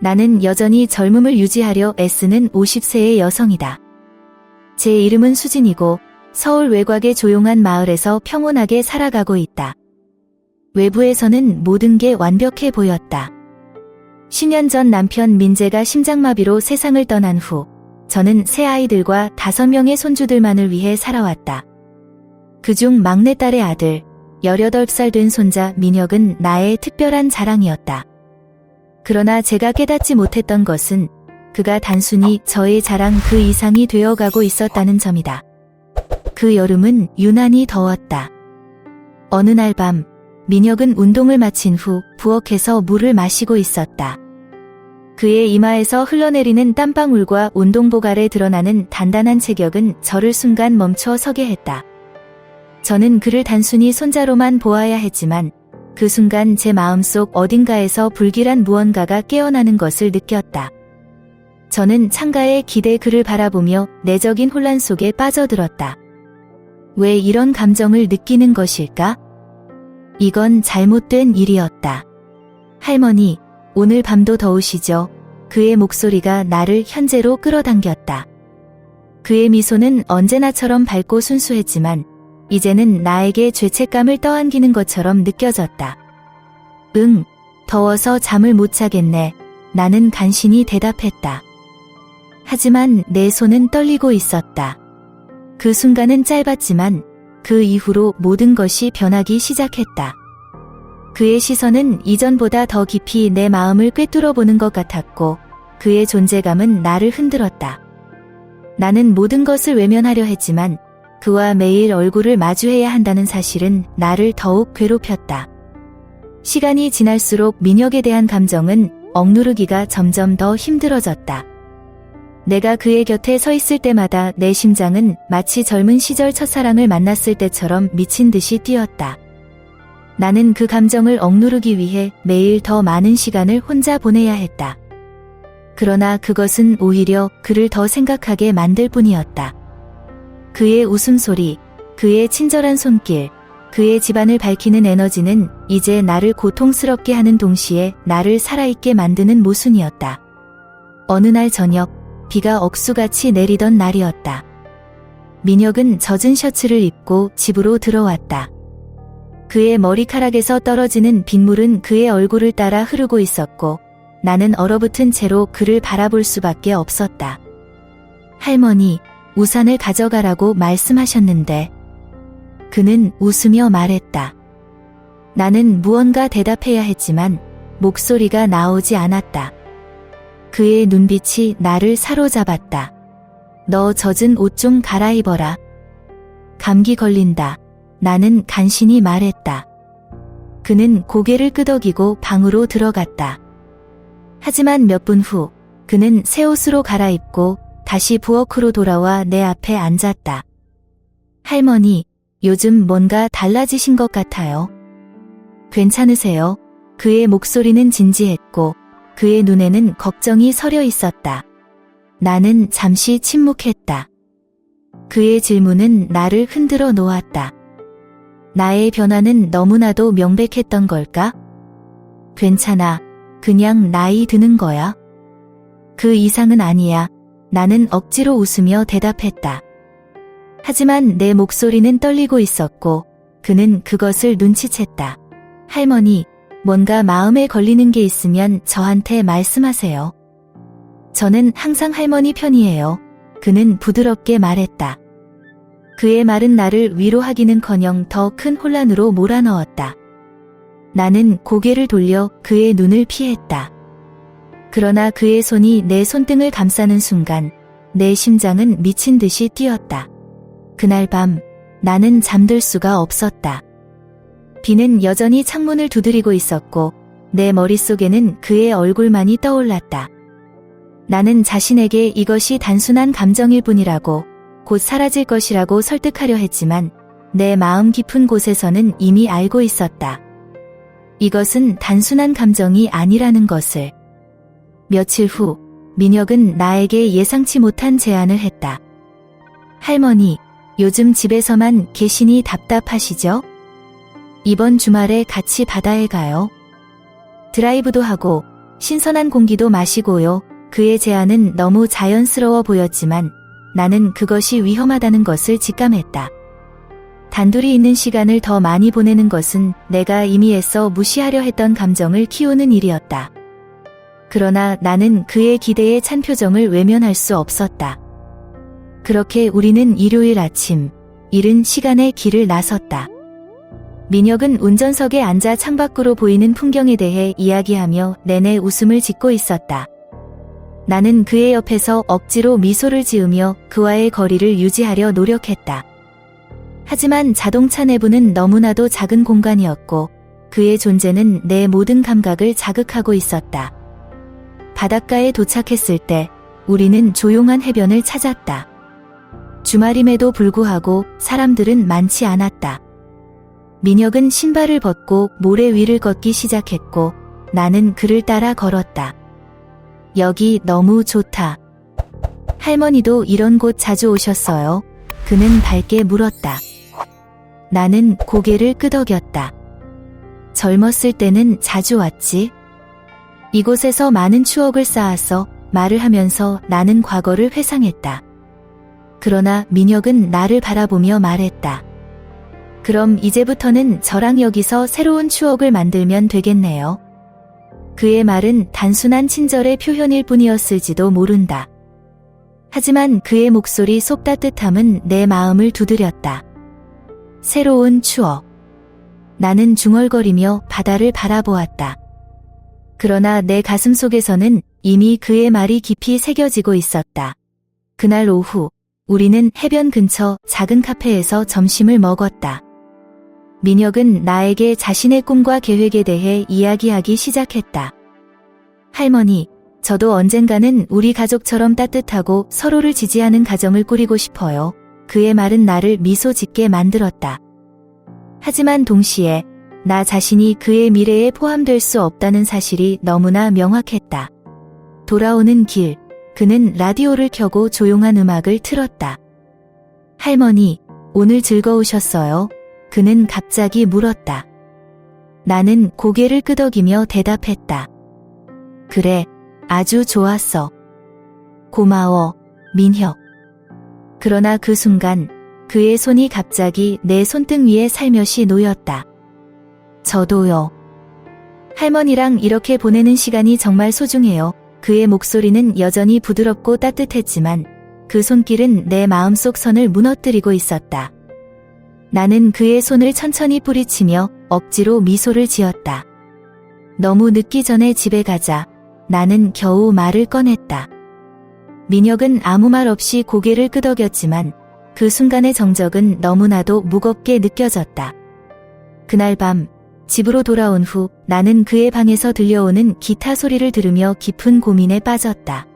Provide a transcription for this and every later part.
나는 여전히 젊음을 유지하려 애쓰는 50세의 여성이다. 제 이름은 수진이고 서울 외곽의 조용한 마을에서 평온하게 살아가고 있다. 외부에서는 모든 게 완벽해 보였다. 10년 전 남편 민재가 심장마비로 세상을 떠난 후 저는 새 아이들과 다섯 명의 손주들만을 위해 살아왔다. 그중 막내딸의 아들, 18살 된 손자 민혁은 나의 특별한 자랑이었다. 그러나 제가 깨닫지 못했던 것은 그가 단순히 저의 자랑 그 이상이 되어가고 있었다는 점이다. 그 여름은 유난히 더웠다. 어느 날 밤, 민혁은 운동을 마친 후 부엌에서 물을 마시고 있었다. 그의 이마에서 흘러내리는 땀방울과 운동복 아래 드러나는 단단한 체격은 저를 순간 멈춰 서게 했다. 저는 그를 단순히 손자로만 보아야 했지만 그 순간 제 마음속 어딘가에서 불길한 무언가가 깨어나는 것을 느꼈다. 저는 창가에 기대 그를 바라보며 내적인 혼란 속에 빠져들었다. 왜 이런 감정을 느끼는 것일까? 이건 잘못된 일이었다. 할머니, 오늘 밤도 더우시죠? 그의 목소리가 나를 현재로 끌어당겼다. 그의 미소는 언제나처럼 밝고 순수했지만 이제는 나에게 죄책감을 떠안기는 것처럼 느껴졌다. 응, 더워서 잠을 못 자겠네. 나는 간신히 대답했다. 하지만 내 손은 떨리고 있었다. 그 순간은 짧았지만 그 이후로 모든 것이 변하기 시작했다. 그의 시선은 이전보다 더 깊이 내 마음을 꿰뚫어 보는 것 같았고 그의 존재감은 나를 흔들었다. 나는 모든 것을 외면하려 했지만 그와 매일 얼굴을 마주해야 한다는 사실은 나를 더욱 괴롭혔다. 시간이 지날수록 민혁에 대한 감정은 억누르기가 점점 더 힘들어졌다. 내가 그의 곁에 서 있을 때마다 내 심장은 마치 젊은 시절 첫사랑을 만났을 때처럼 미친 듯이 뛰었다. 나는 그 감정을 억누르기 위해 매일 더 많은 시간을 혼자 보내야 했다. 그러나 그것은 오히려 그를 더 생각하게 만들 뿐이었다. 그의 웃음소리, 그의 친절한 손길, 그의 집안을 밝히는 에너지는 이제 나를 고통스럽게 하는 동시에 나를 살아있게 만드는 모순이었다. 어느 날 저녁, 비가 억수같이 내리던 날이었다. 민혁은 젖은 셔츠를 입고 집으로 들어왔다. 그의 머리카락에서 떨어지는 빗물은 그의 얼굴을 따라 흐르고 있었고 나는 얼어붙은 채로 그를 바라볼 수밖에 없었다. 할머니, 우산을 가져가라고 말씀하셨는데 그는 웃으며 말했다. 나는 무언가 대답해야 했지만 목소리가 나오지 않았다. 그의 눈빛이 나를 사로잡았다. 너 젖은 옷 좀 갈아입어라. 감기 걸린다. 나는 간신히 말했다. 그는 고개를 끄덕이고 방으로 들어갔다. 하지만 몇 분 후, 그는 새 옷으로 갈아입고 다시 부엌으로 돌아와 내 앞에 앉았다. 할머니, 요즘 뭔가 달라지신 것 같아요. 괜찮으세요? 그의 목소리는 진지했고 그의 눈에는 걱정이 서려 있었다. 나는 잠시 침묵했다. 그의 질문은 나를 흔들어 놓았다. 나의 변화는 너무나도 명백했던 걸까? 괜찮아. 그냥 나이 드는 거야. 그 이상은 아니야. 나는 억지로 웃으며 대답했다. 하지만 내 목소리는 떨리고 있었고 그는 그것을 눈치챘다. 할머니, 뭔가 마음에 걸리는 게 있으면 저한테 말씀하세요. 저는 항상 할머니 편이에요. 그는 부드럽게 말했다. 그의 말은 나를 위로하기는 커녕 더 큰 혼란으로 몰아넣었다. 나는 고개를 돌려 그의 눈을 피했다. 그러나 그의 손이 내 손등을 감싸는 순간 내 심장은 미친 듯이 뛰었다. 그날 밤 나는 잠들 수가 없었다. 비는 여전히 창문을 두드리고 있었고 내 머릿속에는 그의 얼굴만이 떠올랐다. 나는 자신에게 이것이 단순한 감정일 뿐이라고 곧 사라질 것이라고 설득하려 했지만 내 마음 깊은 곳에서는 이미 알고 있었다. 이것은 단순한 감정이 아니라는 것을. 며칠 후, 민혁은 나에게 예상치 못한 제안을 했다. 할머니, 요즘 집에서만 계시니 답답하시죠? 이번 주말에 같이 바다에 가요. 드라이브도 하고 신선한 공기도 마시고요. 그의 제안은 너무 자연스러워 보였지만 나는 그것이 위험하다는 것을 직감했다. 단둘이 있는 시간을 더 많이 보내는 것은 내가 이미 애써 무시하려 했던 감정을 키우는 일이었다. 그러나 나는 그의 기대에 찬 표정을 외면할 수 없었다. 그렇게 우리는 일요일 아침, 이른 시간에 길을 나섰다. 민혁은 운전석에 앉아 창밖으로 보이는 풍경에 대해 이야기하며 내내 웃음을 짓고 있었다. 나는 그의 옆에서 억지로 미소를 지으며 그와의 거리를 유지하려 노력했다. 하지만 자동차 내부는 너무나도 작은 공간이었고 그의 존재는 내 모든 감각을 자극하고 있었다. 바닷가에 도착했을 때 우리는 조용한 해변을 찾았다. 주말임에도 불구하고 사람들은 많지 않았다. 민혁은 신발을 벗고 모래 위를 걷기 시작했고 나는 그를 따라 걸었다. 여기 너무 좋다. 할머니도 이런 곳 자주 오셨어요. 그는 밝게 물었다. 나는 고개를 끄덕였다. 젊었을 때는 자주 왔지. 이곳에서 많은 추억을 쌓아서 말을 하면서 나는 과거를 회상했다. 그러나 민혁은 나를 바라보며 말했다. 그럼 이제부터는 저랑 여기서 새로운 추억을 만들면 되겠네요. 그의 말은 단순한 친절의 표현일 뿐이었을지도 모른다. 하지만 그의 목소리 속 따뜻함은 내 마음을 두드렸다. 새로운 추억. 나는 중얼거리며 바다를 바라보았다. 그러나 내 가슴 속에서는 이미 그의 말이 깊이 새겨지고 있었다. 그날 오후, 우리는 해변 근처 작은 카페에서 점심을 먹었다. 민혁은 나에게 자신의 꿈과 계획에 대해 이야기하기 시작했다. 할머니, 저도 언젠가는 우리 가족처럼 따뜻하고 서로를 지지하는 가정을 꾸리고 싶어요. 그의 말은 나를 미소 짓게 만들었다. 하지만 동시에 나 자신이 그의 미래에 포함될 수 없다는 사실이 너무나 명확했다. 돌아오는 길, 그는 라디오를 켜고 조용한 음악을 틀었다. 할머니, 오늘 즐거우셨어요? 그는 갑자기 물었다. 나는 고개를 끄덕이며 대답했다. 그래, 아주 좋았어. 고마워, 민혁. 그러나 그 순간 그의 손이 갑자기 내 손등 위에 살며시 놓였다. 저도요. 할머니랑 이렇게 보내는 시간이 정말 소중해요. 그의 목소리는 여전히 부드럽고 따뜻했지만 그 손길은 내 마음속 선을 무너뜨리고 있었다. 나는 그의 손을 천천히 뿌리치며 억지로 미소를 지었다. 너무 늦기 전에 집에 가자. 나는 겨우 말을 꺼냈다. 민혁은 아무 말 없이 고개를 끄덕였지만 그 순간의 정적은 너무나도 무겁게 느껴졌다. 그날 밤 집으로 돌아온 후 나는 그의 방에서 들려오는 기타 소리를 들으며 깊은 고민에 빠졌다.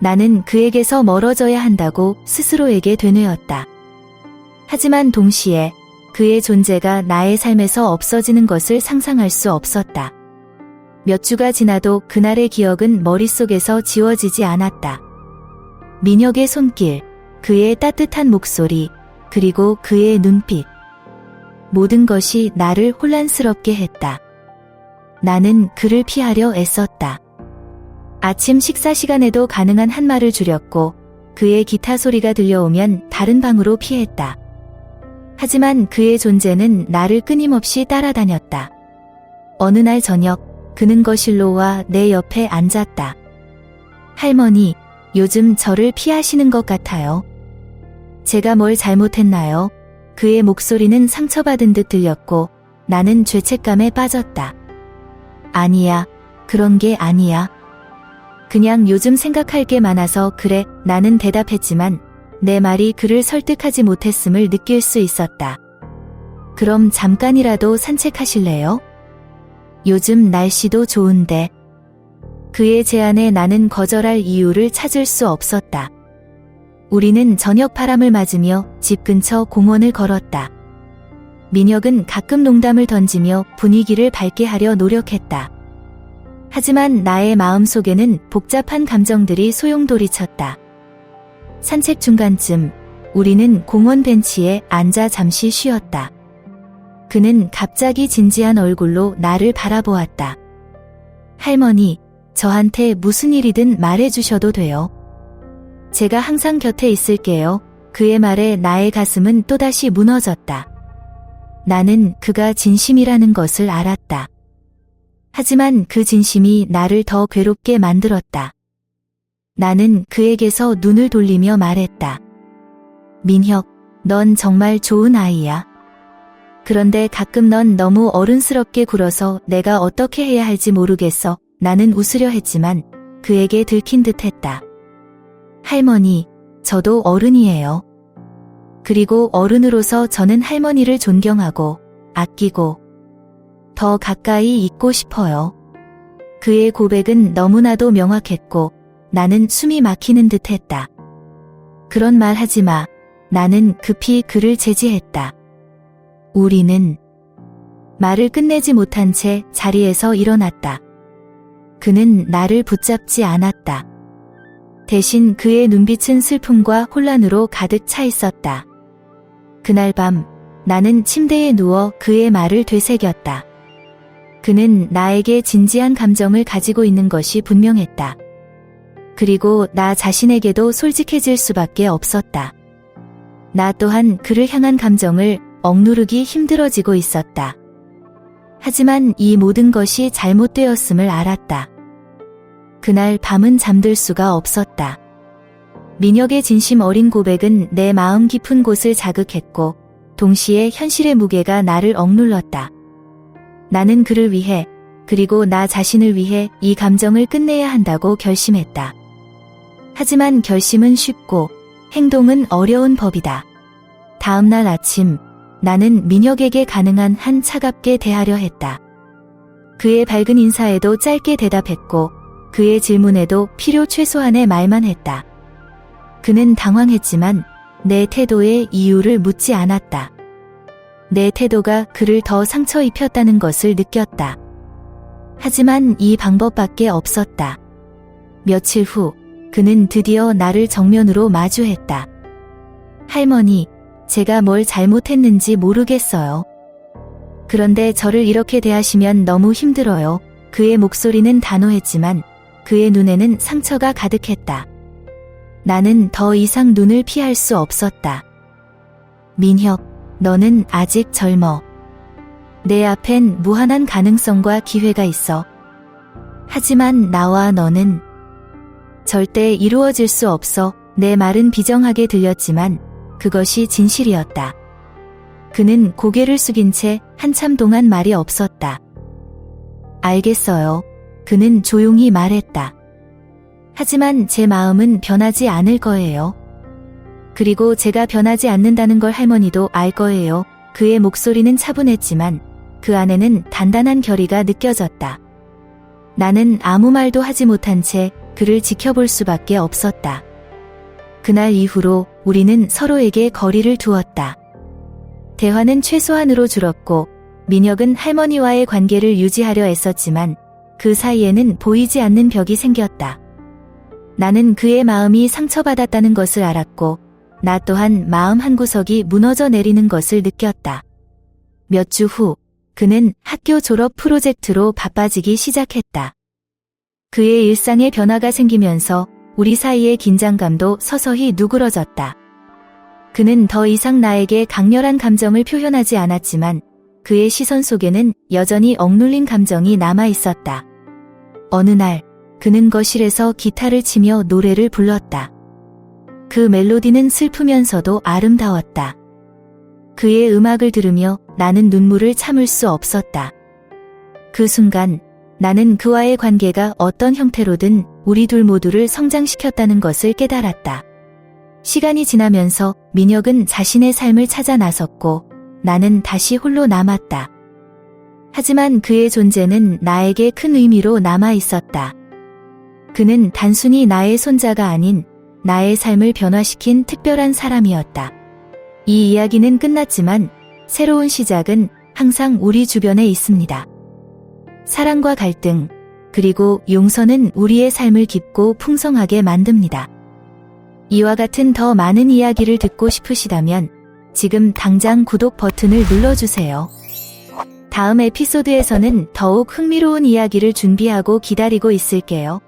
나는 그에게서 멀어져야 한다고 스스로에게 되뇌었다. 하지만 동시에 그의 존재가 나의 삶에서 없어지는 것을 상상할 수 없었다. 몇 주가 지나도 그날의 기억은 머릿속에서 지워지지 않았다. 민혁의 손길, 그의 따뜻한 목소리, 그리고 그의 눈빛. 모든 것이 나를 혼란스럽게 했다. 나는 그를 피하려 애썼다. 아침 식사 시간에도 가능한 한 말을 줄였고 그의 기타 소리가 들려오면 다른 방으로 피했다. 하지만 그의 존재는 나를 끊임없이 따라다녔다. 어느 날 저녁 그는 거실로 와 내 옆에 앉았다. 할머니, 요즘 저를 피하시는 것 같아요. 제가 뭘 잘못했나요? 그의 목소리는 상처받은 듯 들렸고 나는 죄책감에 빠졌다. 아니야, 그런 게 아니야. 그냥 요즘 생각할 게 많아서 그래, 나는 대답했지만 내 말이 그를 설득하지 못했음을 느낄 수 있었다. 그럼 잠깐이라도 산책하실래요? 요즘 날씨도 좋은데. 그의 제안에 나는 거절할 이유를 찾을 수 없었다. 우리는 저녁 바람을 맞으며 집 근처 공원을 걸었다. 민혁은 가끔 농담을 던지며 분위기를 밝게 하려 노력했다. 하지만 나의 마음 속에는 복잡한 감정들이 소용돌이쳤다. 산책 중간쯤 우리는 공원 벤치에 앉아 잠시 쉬었다. 그는 갑자기 진지한 얼굴로 나를 바라보았다. 할머니, 저한테 무슨 일이든 말해주셔도 돼요. 제가 항상 곁에 있을게요. 그의 말에 나의 가슴은 또다시 무너졌다. 나는 그가 진심이라는 것을 알았다. 하지만 그 진심이 나를 더 괴롭게 만들었다. 나는 그에게서 눈을 돌리며 말했다. 민혁, 넌 정말 좋은 아이야. 그런데 가끔 넌 너무 어른스럽게 굴어서 내가 어떻게 해야 할지 모르겠어. 나는 웃으려 했지만 그에게 들킨 듯 했다. 할머니, 저도 어른이에요. 그리고 어른으로서 저는 할머니를 존경하고 아끼고 더 가까이 있고 싶어요. 그의 고백은 너무나도 명확했고 나는 숨이 막히는 듯 했다. 그런 말 하지 마. 나는 급히 그를 제지했다. 우리는 말을 끝내지 못한 채 자리에서 일어났다. 그는 나를 붙잡지 않았다. 대신 그의 눈빛은 슬픔과 혼란으로 가득 차 있었다. 그날 밤 나는 침대에 누워 그의 말을 되새겼다. 그는 나에게 진지한 감정을 가지고 있는 것이 분명했다. 그리고 나 자신에게도 솔직해질 수밖에 없었다. 나 또한 그를 향한 감정을 억누르기 힘들어지고 있었다. 하지만 이 모든 것이 잘못되었음을 알았다. 그날 밤은 잠들 수가 없었다. 민혁의 진심 어린 고백은 내 마음 깊은 곳을 자극했고, 동시에 현실의 무게가 나를 억눌렀다. 나는 그를 위해, 그리고 나 자신을 위해 이 감정을 끝내야 한다고 결심했다. 하지만 결심은 쉽고, 행동은 어려운 법이다. 다음날 아침, 나는 민혁에게 가능한 한 차갑게 대하려 했다. 그의 밝은 인사에도 짧게 대답했고, 그의 질문에도 필요 최소한의 말만 했다. 그는 당황했지만 내 태도의 이유를 묻지 않았다. 내 태도가 그를 더 상처 입혔다는 것을 느꼈다. 하지만 이 방법밖에 없었다. 며칠 후, 그는 드디어 나를 정면으로 마주했다. 할머니, 제가 뭘 잘못했는지 모르겠어요. 그런데 저를 이렇게 대하시면 너무 힘들어요. 그의 목소리는 단호했지만 그의 눈에는 상처가 가득했다. 나는 더 이상 눈을 피할 수 없었다. 민혁, 너는 아직 젊어. 내 앞엔 무한한 가능성과 기회가 있어. 하지만 나와 너는 절대 이루어질 수 없어. 내 말은 비정하게 들렸지만 그것이 진실이었다. 그는 고개를 숙인 채 한참 동안 말이 없었다. 알겠어요. 그는 조용히 말했다. 하지만 제 마음은 변하지 않을 거예요. 그리고 제가 변하지 않는다는 걸 할머니도 알 거예요. 그의 목소리는 차분했지만 그 안에는 단단한 결의가 느껴졌다. 나는 아무 말도 하지 못한 채 그를 지켜볼 수밖에 없었다. 그날 이후로 우리는 서로에게 거리를 두었다. 대화는 최소한으로 줄었고 민혁은 할머니와의 관계를 유지하려 애썼지만 그 사이에는 보이지 않는 벽이 생겼다. 나는 그의 마음이 상처받았다는 것을 알았고 나 또한 마음 한구석이 무너져 내리는 것을 느꼈다. 몇 주 후 그는 학교 졸업 프로젝트로 바빠지기 시작했다. 그의 일상에 변화가 생기면서 우리 사이의 긴장감도 서서히 누그러졌다. 그는 더 이상 나에게 강렬한 감정을 표현하지 않았지만 그의 시선 속에는 여전히 억눌린 감정이 남아 있었다. 어느 날 그는 거실에서 기타를 치며 노래를 불렀다. 그 멜로디는 슬프면서도 아름다웠다. 그의 음악을 들으며 나는 눈물을 참을 수 없었다. 그 순간 나는 그와의 관계가 어떤 형태로든 우리 둘 모두를 성장시켰다는 것을 깨달았다. 시간이 지나면서 민혁은 자신의 삶을 찾아 나섰고 나는 다시 홀로 남았다. 하지만 그의 존재는 나에게 큰 의미로 남아 있었다. 그는 단순히 나의 손자가 아닌 나의 삶을 변화시킨 특별한 사람이었다. 이 이야기는 끝났지만 새로운 시작은 항상 우리 주변에 있습니다. 사랑과 갈등, 그리고 용서는 우리의 삶을 깊고 풍성하게 만듭니다. 이와 같은 더 많은 이야기를 듣고 싶으시다면 지금 당장 구독 버튼을 눌러주세요. 다음 에피소드에서는 더욱 흥미로운 이야기를 준비하고 기다리고 있을게요.